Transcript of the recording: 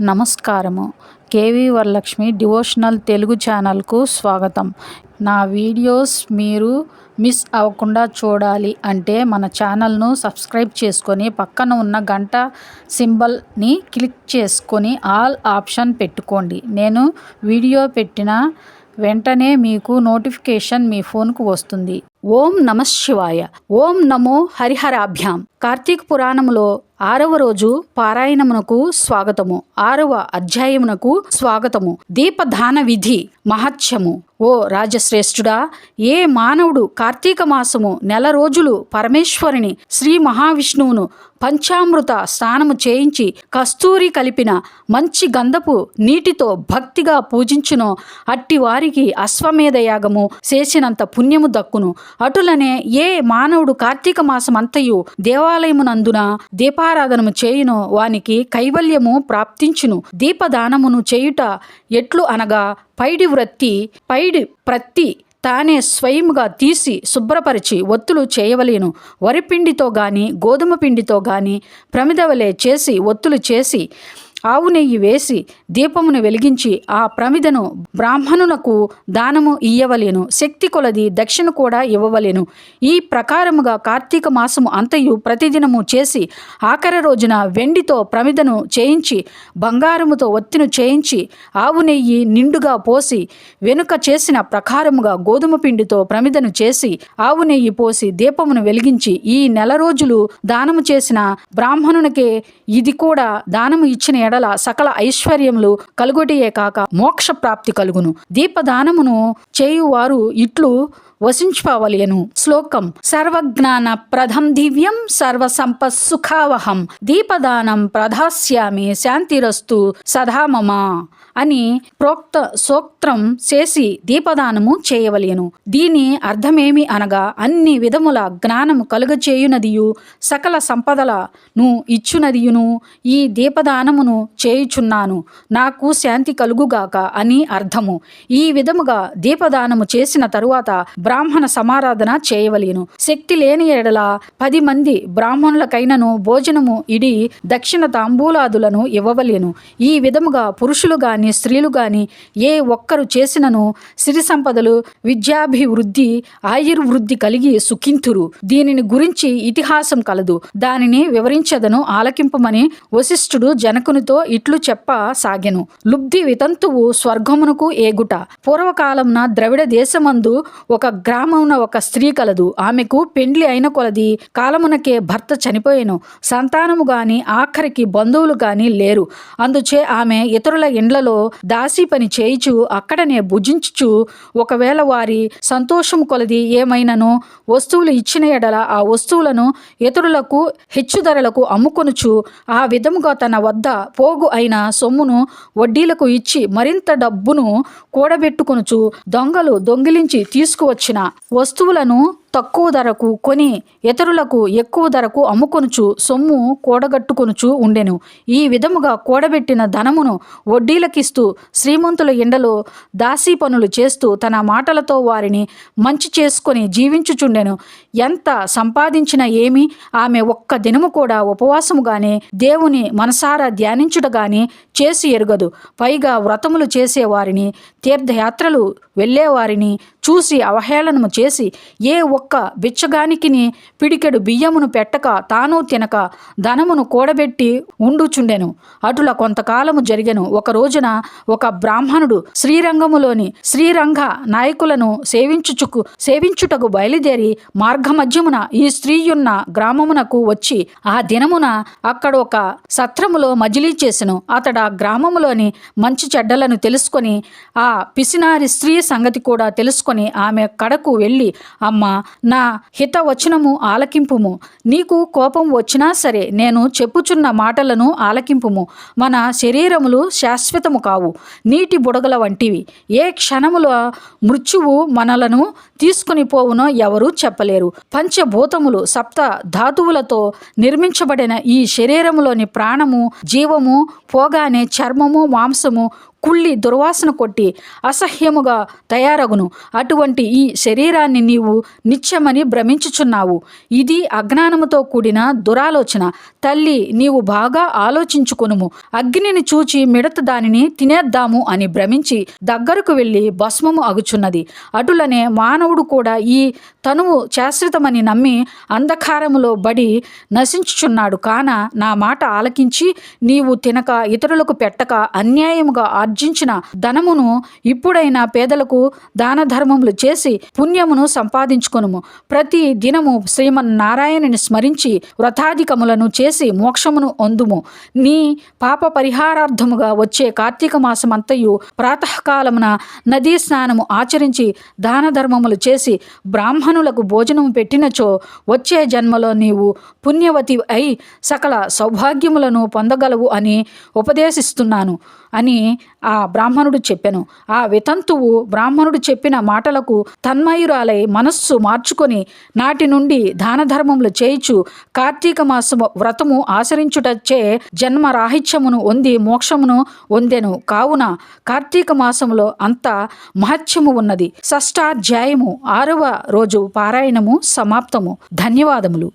నమస్కారము. KV Varalakshmi devotional Telugu ఛానల్కు స్వాగతం. నా వీడియోస్ మీరు మిస్ అవ్వకుండా చూడాలి అంటే మన ఛానల్ను సబ్స్క్రైబ్ చేసుకొని పక్కన ఉన్న గంట సింబల్ని క్లిక్ చేసుకొని ఆల్ ఆప్షన్ పెట్టుకోండి. నేను వీడియో పెట్టిన వెంటనే మీకు నోటిఫికేషన్ మీ ఫోన్కు వస్తుంది. ఓం నమ శివాయ. ఓం నమో హరిహరాభ్యాం. కార్తీక పురాణములో ఆరవ రోజు పారాయణమునకు స్వాగతము. ఆరవ అధ్యాయమునకు స్వాగతము. దీపదాన విధి మహత్యము. ఓ రాజశ్రేష్ఠుడా ఏ మానవుడు కార్తీక మాసము నెల రోజులు పరమేశ్వరుని శ్రీ మహావిష్ణువును పంచామృత స్నానము చేయించి కస్తూరి కలిపిన మంచి గంధపు నీటితో భక్తిగా పూజించునో. అట్టి వారికి అశ్వమేధ యాగము చేసినంత పుణ్యము దక్కును. అటులనే ఏ మానవుడు కార్తీక మాసమంతయు దేవాలయమునందున దీపారాధనము చేయునో వానికి కైవల్యము ప్రాప్తించును. దీపదానమును చేయుట ఎట్లు అనగా పైడి వృత్తి పైడి ప్రత్తి తానే స్వయముగా తీసి శుభ్రపరిచి ఒత్తులు చేయవలేను. వరిపిండితో గాని గోధుమ పిండితో గాని ప్రమిదవలే చేసి ఒత్తులు చేసి ఆవు నెయ్యి వేసి దీపమును వెలిగించి ఆ ప్రమిదను బ్రాహ్మణునకు దానము ఇయ్యవలేను. శక్తి కొలది దక్షిణ కూడా ఇవ్వవలేను. ఈ ప్రకారముగా కార్తీక మాసము అంతయు ప్రతిదినము చేసి ఆఖరి రోజున వెండితో ప్రమిదను చేయించి బంగారముతో ఒత్తిను చేయించి ఆవు నెయ్యి నిండుగా పోసి వెనుక చేసిన ప్రకారముగా గోధుమ పిండితో ప్రమిదను చేసి ఆవు నెయ్యి పోసి దీపమును వెలిగించి ఈ నెల రోజులు దానము చేసిన బ్రాహ్మణునికే ఇది కూడా దానము ఇచ్చిన ఎడల సకల ఐశ్వర్యములు కలుగుటియే కాక మోక్ష ప్రాప్తి కలుగును. దీపదానమును చేయువారు ఇట్లు వసించుకోవలేను శ్లోకం సర్వజ్ఞాన ప్రథం దివ్యం సర్వ సుఖావహం దీపదానం ప్రధాస్యామి శాంతిరస్తు సదామమా అని ప్రోక్త సూక్త్రం చేసి దీపదానము చేయవలేను దీని అర్థమేమి అనగా అన్ని విధముల జ్ఞానము కలుగచేయునదియు సకల సంపదలను ఇచ్చునదియును ఈ దీపదానమును చేయుచున్నాను. నాకు శాంతి కలుగుగాక అని అర్థము. ఈ విధముగా దీపదానము చేసిన తరువాత బ్రాహ్మణ సమారాధన చేయవలేను శక్తి లేని ఎడల పది మంది బ్రాహ్మణులకైనను భోజనము ఇడి దక్షిణ తాంబూలాదులను ఇవ్వవలేను ఈ విధముగా పురుషులు గాని స్త్రీలు గాని ఏ ఒక్కరు చేసినను సిరి సంపదలు విద్యాభివృద్ధి ఆయుర్వృద్ధి కలిగి సుఖింతురు. దీనిని గురించి ఇతిహాసం కలదు. దానిని వివరించదను ఆలకింపమని వశిష్ఠుడు జనకునితో ఇట్లు చెప్ప సాగెను లుబ్ధి వితంతువు స్వర్గమునకు ఏగుట. పూర్వకాలంన ద్రవిడ దేశమందు ఒక గ్రామమున ఒక స్త్రీ కలదు. ఆమెకు పెండ్లి అయిన కొలది. కాలమునకే భర్త చనిపోయాను. సంతానము గాని ఆఖరికి బంధువులు గాని లేరు. అందుచే ఆమె ఇతరుల ఇండ్లలో దాసి పని చేయిచు అక్కడనే భుజించుచు ఒకవేళ వారి సంతోషం కొలది ఏమైనను వస్తువులు ఇచ్చిన ఎడల ఆ వస్తువులను ఇతరులకు హెచ్చు ధరలకు అమ్ముకొనుచు ఆ విధముగా తన వద్ద పోగు అయిన సొమ్మును వడ్డీలకు ఇచ్చి మరింత డబ్బును కూడబెట్టుకొనుచు దొంగలు దొంగిలించి వచ్చిన వస్తువులను తక్కువ ధరకు కొని ఇతరులకు ఎక్కువ ధరకు అమ్ముకొనుచు సొమ్ము కూడగట్టుకొనుచు ఉండెను. ఈ విధముగా కూడబెట్టిన ధనమును వడ్డీలకిస్తూ శ్రీమంతుల ఎండలో దాసీ పనులు చేస్తూ తన మాటలతో వారిని మంచి చేసుకొని జీవించుచుండెను. ఎంత సంపాదించినా ఏమి ఆమె ఒక్క దినము కూడా ఉపవాసముగానే దేవుని మనసారా ధ్యానించుటగాని చేసి ఎరుగదు. పైగా వ్రతములు చేసేవారిని తీర్థయాత్రలు వెళ్ళేవారిని చూసి అవహేళనము చేసి ఏ ఒక్క ఒక్క బిచ్చగానికిని పిడికెడు బియ్యమును పెట్టక తాను తినక ధనమును కూడబెట్టి ఉండుచుండెను. అటుల కొంతకాలము జరిగెను. ఒక రోజున ఒక బ్రాహ్మణుడు శ్రీరంగములోని శ్రీరంగ నాయకులను సేవించుచుకు సేవించుటకు బయలుదేరి మార్గమధ్యమున ఈ స్త్రీయున్న గ్రామమునకు వచ్చి ఆ దినమున అక్కడ ఒక సత్రములో మజిలీ చేసెను. అతడు ఆ గ్రామములోని మంచి చెడ్డలను తెలుసుకొని ఆ పిసినారి స్త్రీ సంగతి కూడా తెలుసుకొని ఆమె కడకు వెళ్ళి అమ్మ నా హితవచనము ఆలకింపుము. నీకు కోపం వచ్చినా సరే నేను చెప్పుచున్న మాటలను ఆలకింపుము. మన శరీరములు శాశ్వతము కావు. నీటి బుడగల వంటివి. ఏ క్షణములో మృత్యువు మనలను తీసుకుని పోవునో ఎవరూ చెప్పలేరు. పంచభూతములు సప్త ధాతువులతో నిర్మించబడిన ఈ శరీరములోని ప్రాణము జీవము పోగానే చర్మము మాంసము కుళ్ళి దుర్వాసన కొట్టి అసహ్యముగా తయారగును. అటువంటి ఈ శరీరాన్ని నీవు నిత్యమని భ్రమించుచున్నావు. ఇది అజ్ఞానముతో కూడిన దురాలోచన. తల్లి నీవు బాగా ఆలోచించుకొనుము. అగ్నిని చూచి మిడత దానిని తినేద్దాము అని భ్రమించి దగ్గరకు వెళ్ళి భస్మము అగుచున్నది. అటులనే మానవుడు కూడా ఈ తనువు శాశ్వతమని నమ్మి అంధకారములో బడి నశించుచున్నాడు. కాన నా మాట ఆలకించి నీవు తినక ఇతరులకు పెట్టక అన్యాయముగా ఆర్జించిన ధనమును ఇప్పుడైనా పేదలకు దాన ధర్మములు చేసి పుణ్యమును సంపాదించుకొనుము. ప్రతి దినము శ్రీమన్నారాయణుని స్మరించి వ్రతాధికములను చేసి మోక్షమును అందుము. నీ పాప పరిహారార్థముగా వచ్చే కార్తీక మాసమంతయు ప్రాతకాలమున నదీ స్నానము ఆచరించి దాన ధర్మములు చేసి బ్రాహ్మణులకు భోజనము పెట్టినచో వచ్చే జన్మలో నీవు పుణ్యవతి అయి సకల సౌభాగ్యములను పొందగలవు అని ఉపదేశిస్తున్నాను. అని ఆ బ్రాహ్మణుడు చెప్పెను. ఆ వితంతువు బ్రాహ్మణుడు చెప్పిన మాటలకు తన్మయురాలై మనస్సు మార్చుకొని నాటి నుండి దాన ధర్మములు చేయిచు కార్తీక మాసము వ్రతము ఆచరించుటచ్చే జన్మ రాహిత్యమును ఉంది మోక్షమును ఉందెను కావున కార్తీక మాసములో అంత మహత్యము ఉన్నది. షష్టాధ్యాయము ఆరవ రోజు పారాయణము సమాప్తము. ధన్యవాదములు.